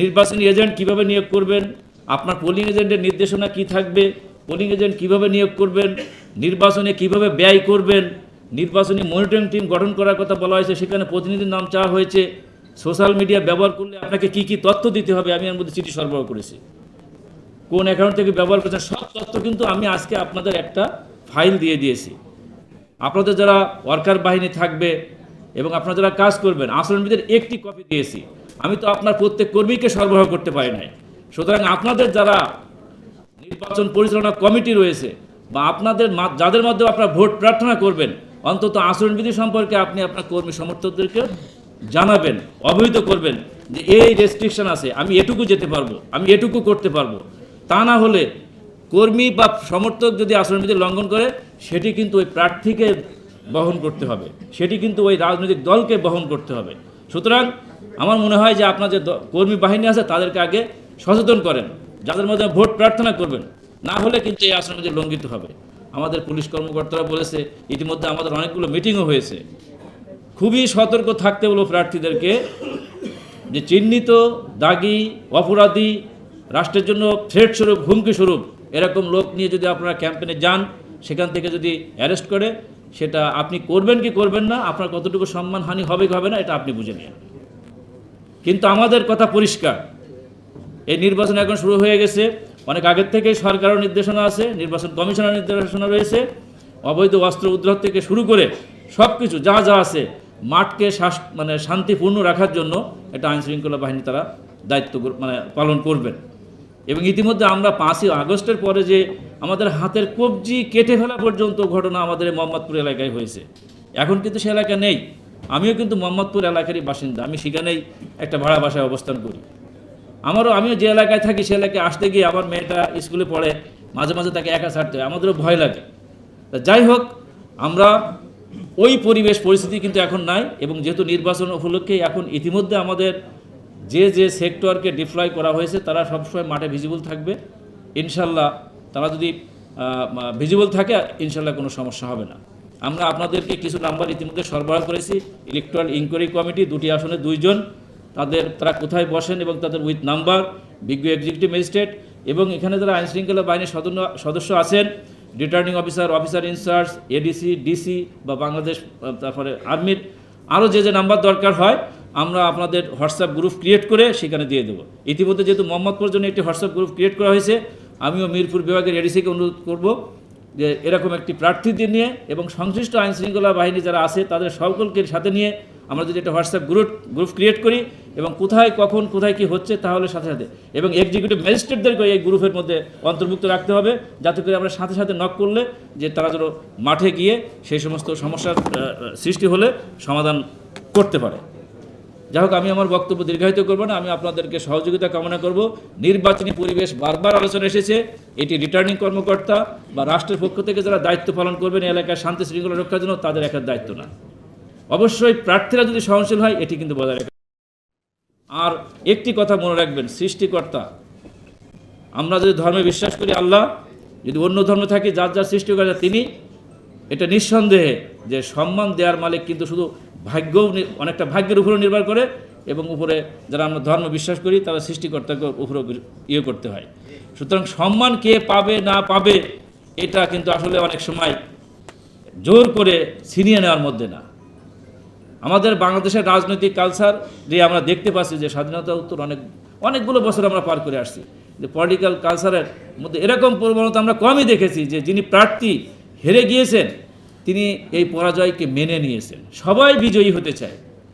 নির্বাচনী এজেন্ট কীভাবে নিয়োগ করবেন? আপনার পোলিং এজেন্টের নির্দেশনা কি থাকবে? পোলিং এজেন্ট কীভাবে নিয়োগ করবেন? নির্বাচনে কীভাবে ব্যয় করবেন? নির্বাচনী মনিটরিং টিম গঠন করার কথা বলা হয়েছে, সেখানে প্রতিনিধির নাম চাওয়া হয়েছে। সোশ্যাল মিডিয়া ব্যবহার করলে আপনাকে কি কি তথ্য দিতে হবে আমি এর মধ্যে চিঠি সরবরাহ করেছি। কোন অ্যাকাউন্ট থেকে ব্যবহার করছেন, সব তথ্য কিন্তু আমি আজকে আপনাদের একটা ফাইল দিয়ে দিয়েছি। আপনাদের যারা ওয়ার্কার বাহিনী থাকবে এবং আপনারা যারা কাজ করবেন আচরণবিদের একটি কপি দিয়েছি। আমি তো আপনার প্রত্যেক কর্মীকে সরবরাহ করতে পারি নাই। সুতরাং আপনাদের যারা নির্বাচন পরিচালনা কমিটি রয়েছে বা আপনাদের যাদের মাধ্যমে আপনারা ভোট প্রার্থনা করবেন, অন্তত আচরণবিধি সম্পর্কে আপনি আপনার কর্মী সমর্থকদেরকে জানাবেন, অবহিত করবেন যে এই রেস্ট্রিকশন আছে, আমি এটুকু যেতে পারব, আমি এটুকু করতে পারব। তা না হলে কর্মী বা সমর্থক যদি আচরণবিধি লঙ্ঘন করে, সেটি কিন্তু ওই প্রার্থীকে বহন করতে হবে, সেটি কিন্তু ওই রাজনৈতিক দলকে বহন করতে হবে। সুতরাং আমার মনে হয় যে আপনার যে কর্মী বাহিনী আছে তাদেরকে আগে সচেতন করেন, যাদের মধ্যে ভোট প্রার্থনা করবেন। না হলে কিন্তু এই আচরণবিধি লঙ্ঘিত হবে। আমাদের পুলিশ কর্মকর্তারা বলেছে, ইতিমধ্যে আমাদের অনেকগুলো মিটিংও হয়েছে। খুবই সতর্ক থাকতে হলো প্রার্থীদেরকে যে চিহ্নিত, দাগি, অপরাধী, রাষ্ট্রের জন্য থ্রেট স্বরূপ, হুমকি স্বরূপ, এরকম লোক নিয়ে যদি আপনারা ক্যাম্পেনে যান, সেখান থেকে যদি অ্যারেস্ট করে, সেটা আপনি করবেন কি করবেন না, আপনার কতটুকু সম্মানহানি হবে কি হবে না, এটা আপনি বুঝে নিন। কিন্তু আমাদের কথা পরিষ্কার। এই নির্বাচন এখন শুরু হয়ে গেছে। অনেক আগের থেকেই সরকারের নির্দেশনা আছে, নির্বাচন কমিশনের নির্দেশনা রয়েছে। অবৈধ অস্ত্র উদ্ধার থেকে শুরু করে সব কিছু যা যা আছে, মাঠকে শাস- মানে শান্তিপূর্ণ রাখার জন্য এটা আইন শৃঙ্খলা বাহিনী তারা দায়িত্ব মানে পালন করবেন। এবং ইতিমধ্যে আমরা পাঁচই আগস্টের পরে যে আমাদের হাতের কবজি কেটে ফেলা পর্যন্ত ঘটনা আমাদের মোহাম্মদপুর এলাকায় হয়েছে। এখন কিন্তু সে এলাকা নেই। আমিও কিন্তু মোহাম্মদপুর এলাকারই বাসিন্দা। আমি সেখানেই একটা ভাড়া বাসায় অবস্থান করি। আমারও, আমিও যে এলাকায় থাকি সে এলাকায় আসতে গিয়ে আমার মেয়েটা স্কুলে পড়ে, মাঝে মাঝে তাকে একা ছাড়তে হয়। আমাদেরও ভয় লাগে। তা যাই হোক, আমরা ওই পরিবেশ, পরিস্থিতি কিন্তু এখন নাই এবং যেহেতু নির্বাচন উপলক্ষে এখন ইতিমধ্যে আমাদের যে যে সেক্টরকে ডিপ্লয় করা হয়েছে, তারা সবসময় মাঠে ভিজিবল থাকবে। ইনশাল্লাহ তারা যদি ভিজিবল থাকে, ইনশাল্লাহ কোনো সমস্যা হবে না। আমরা আপনাদেরকে কিছু নাম্বার ইতিমধ্যে সরবরাহ করেছি। ইলেকট্রাল ইনকোয়ারি কমিটি দুটি আসনে দুইজন। তাদের, তারা কোথায় বসেন এবং তাদের উইথ নাম্বার বিজ্ঞ এক্সিকিউটিভ ম্যাজিস্ট্রেট এবং এখানে যারা আইন শৃঙ্খলা বাহিনীর সদস্য আছেন returning officer officer in charge ADC DC বা বাংলাদেশ, তারপরে আর্মির আরও যে যে নাম্বার দরকার হয়, আমরা আপনাদের হোয়াটসঅ্যাপ গ্রুপ ক্রিয়েট করে সেখানে দিয়ে দেবো। ইতিমধ্যে যেহেতু মোহাম্মদপুর জন্য একটি হোয়াটসঅ্যাপ গ্রুপ ক্রিয়েট করা হয়েছে, আমিও মিরপুর বিভাগের এডিসিকে অনুরোধ করব। যে এরকম একটি প্রার্থীদের নিয়ে এবং সংশ্লিষ্ট আইন শৃঙ্খলা বাহিনী যারা আছে, তাদের সকলকে সাথে নিয়ে আমরা যদি একটা হোয়াটসঅ্যাপ গ্রুপ গ্রুপ ক্রিয়েট করি এবং কোথায়, কখন, কোথায় কি হচ্ছে তাহলে সাথে সাথে এবং এক্সিকিউটিভ ম্যাজিস্ট্রেটদেরকে এই গ্রুপের মধ্যে অন্তর্ভুক্ত রাখতে হবে যাতে করে আমরা সাথে সাথে নক করলে যে তারা যেন মাঠে গিয়ে সেই সমস্ত সমস্যার সৃষ্টি হলে সমাধান করতে পারে। যাই হোক, আমি আমার বক্তব্য দীর্ঘায়িত করব না, আমি আপনাদেরকে সহযোগিতা কামনা করব। নির্বাচনী পরিবেশ বারবার আলোচনা এসেছে, এটি রিটার্নিং কর্মকর্তা বা রাষ্ট্রের পক্ষ থেকে যারা দায়িত্ব পালন করবেন এলাকায় শান্তি শৃঙ্খলা রক্ষার জন্য, তাদের একার দায়িত্ব না। অবশ্যই প্রার্থীরা যদি সহনশীল হয়, এটি কিন্তু বজায় রাখে আর একটি কথা মনে রাখবেন, সৃষ্টিকর্তা, আমরা যদি ধর্মে বিশ্বাস করি আল্লাহ, যদি অন্য ধর্মে থাকি, যার যার সৃষ্টিকর্তা তিনি এটা নিঃসন্দেহে যে সম্মান দেওয়ার মালিক কিন্তু শুধু ভাগ্যও অনেকটা ভাগ্যের উপরে নির্ভর করে এবং উপরে যারা আমরা ধর্ম বিশ্বাস করি, তারা সৃষ্টিকর্তাকে উপরে ইয়ে করতে হয়। সুতরাং সম্মান কে পাবে না পাবে, এটা কিন্তু আসলে অনেক সময় জোর করে ছিনিয়ে নেওয়ার মধ্যে না। আমাদের বাংলাদেশের রাজনৈতিক কালচার যে আমরা দেখতে পাচ্ছি যে স্বাধীনতা উত্তর অনেক, অনেকগুলো বছর আমরা পার করে আসছি। যে পলিটিক্যাল কালচারের মধ্যে এরকম প্রবণতা আমরা কমই দেখেছি যে যিনি প্রার্থী হেরে গিয়েছেন। তিনি এই পরাজয়কে মেনে নিয়েছেন। সবাই বিজয়ী হতে চায়।